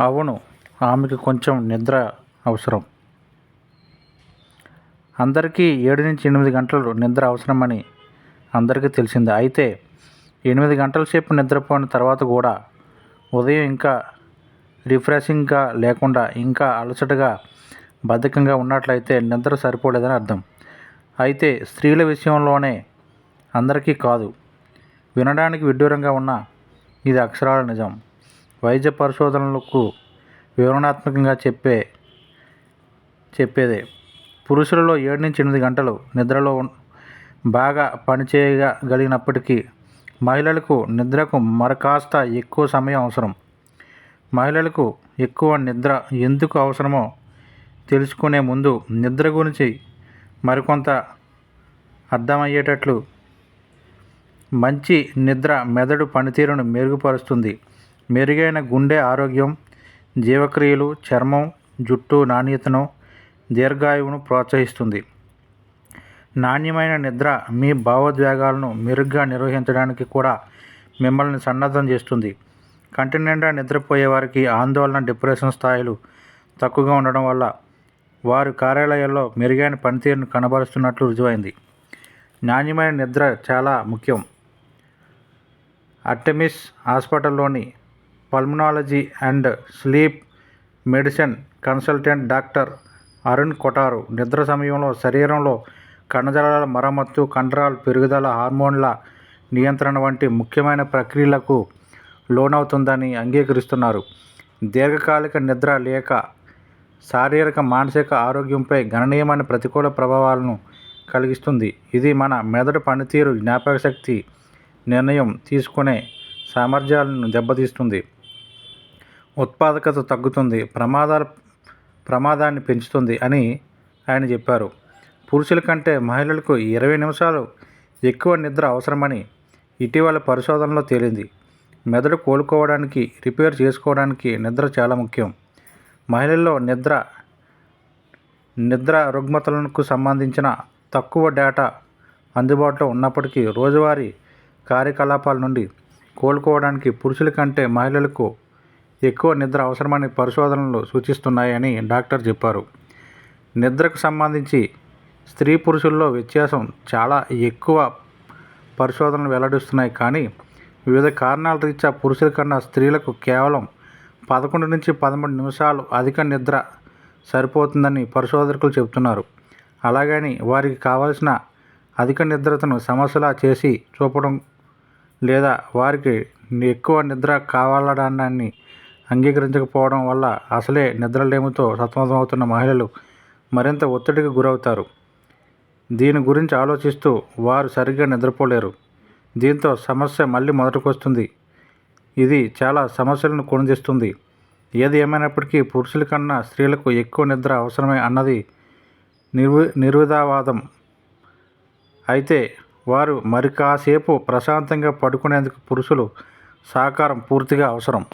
అవును ఆమెకు కొంచెం నిద్ర అవసరం. అందరికీ ఏడు నుంచి ఎనిమిది గంటలు నిద్ర అవసరమని అందరికీ తెలిసింది. అయితే ఎనిమిది గంటల సేపు నిద్రపోయిన తర్వాత కూడా ఉదయం ఇంకా రిఫ్రెషింగ్గా లేకుండా ఇంకా అలసటగా బద్ధకంగా ఉన్నట్లయితే నిద్ర సరిపోలేదని అర్థం. అయితే స్త్రీల విషయంలోనే అందరికీ కాదు వినడానికి విడ్డూరంగా ఉన్న ఇది అక్షరాల నిజం. వైద్య పరిశోధనలకు వివరణాత్మకంగా చెప్పే చెప్పేదే. పురుషులలో ఏడు నుంచి ఎనిమిది గంటలు నిద్రలో బాగా పనిచేయగలిగినప్పటికీ మహిళలకు నిద్రకు మరకాస్త ఎక్కువ సమయం అవసరం. మహిళలకు ఎక్కువ నిద్ర ఎందుకు అవసరమో తెలుసుకునే ముందు నిద్ర గురించి మరికొంత అర్థమయ్యేటట్లు మంచి నిద్ర మెదడు పనితీరును మెరుగుపరుస్తుంది. మెరుగైన గుండె ఆరోగ్యం జీవక్రియలు చర్మం జుట్టు నాణ్యతను దీర్ఘాయువును ప్రోత్సహిస్తుంది. నాణ్యమైన నిద్ర మీ భావోద్వేగాలను మెరుగ్గా నిర్వహించడానికి కూడా మిమ్మల్ని సన్నద్ధం చేస్తుంది. కంటి నిండా నిద్రపోయే వారికి ఆందోళన డిప్రెషన్ స్థాయిలు తక్కువగా ఉండడం వల్ల వారు కార్యాలయాల్లో మెరుగైన పనితీరును కనబరుస్తున్నట్లు రుజువైంది. నాణ్యమైన నిద్ర చాలా ముఖ్యం. Artemis హాస్పిటల్లోని pulmonology and sleep medicine consultant doctor Arun Kotaru. నిద్ర సమయంలో శరీరంలో కణజాలాల మరమ్మత్తు కండరాల పెరుగుదల హార్మోన్ల నియంత్రణ వంటి ముఖ్యమైన ప్రక్రియలకు లోనవుతుందని అంగీకరిస్తున్నారు. దీర్ఘకాలిక నిద్ర లేక శారీరక మానసిక ఆరోగ్యంపై గణనీయమైన ప్రతికూల ప్రభావాలను కలిగిస్తుంది. ఇది మన మెదడు పనితీరు జ్ఞాపకశక్తి నిర్ణయం తీసుకునే సామర్థ్యాలను దెబ్బతీస్తుంది. ఉత్పాదకత తగ్గుతుంది ప్రమాదాల ప్రమాదాన్ని పెంచుతుంది అని ఆయన చెప్పారు. పురుషుల కంటే మహిళలకు ఇరవై నిమిషాలు ఎక్కువ నిద్ర అవసరమని ఇటీవల పరిశోధనలో తేలింది. మెదడు కోలుకోవడానికి రిపేర్ చేసుకోవడానికి నిద్ర చాలా ముఖ్యం. మహిళల్లో నిద్ర నిద్ర రుగ్మతలకు సంబంధించిన తక్కువ డేటా అందుబాటులో ఉన్నప్పటికీ రోజువారీ కార్యకలాపాల నుండి కోలుకోవడానికి పురుషుల కంటే మహిళలకు ఎక్కువ నిద్ర అవసరమని పరిశోధనలు సూచిస్తున్నాయని డాక్టర్ చెప్పారు. నిద్రకు సంబంధించి స్త్రీ పురుషుల్లో వ్యత్యాసం చాలా ఎక్కువ పరిశోధనలు వెల్లడిస్తున్నాయి. కానీ వివిధ కారణాల రీత్యా పురుషుల కన్నా స్త్రీలకు కేవలం పదకొండు నుంచి పదమూడు నిమిషాలు అధిక నిద్ర సరిపోతుందని పరిశోధకులు చెబుతున్నారు. అలాగని వారికి కావలసిన అధిక నిద్రతను సమస్యలా చేసి చూపడం లేదా వారికి ఎక్కువ నిద్ర కావాలడాన్ని అంగీకరించకపోవడం వల్ల అసలే నిద్రలేమితో సతమతమవుతున్న మహిళలు మరింత ఒత్తిడికి గురవుతారు. దీని గురించి ఆలోచిస్తూ వారు సరిగ్గా నిద్రపోలేరు. దీంతో సమస్య మళ్ళీ మొదటికొస్తుంది. ఇది చాలా సమస్యలను కొనిదిస్తుంది ఏది ఏమైనప్పటికీ పురుషుల కన్నా స్త్రీలకు ఎక్కువ నిద్ర అవసరమే అన్నది నిర్వి నిర్విధావాదం. అయితే వారు మరి కాసేపు ప్రశాంతంగా పడుకునేందుకు పురుషులు సహకారం పూర్తిగా అవసరం.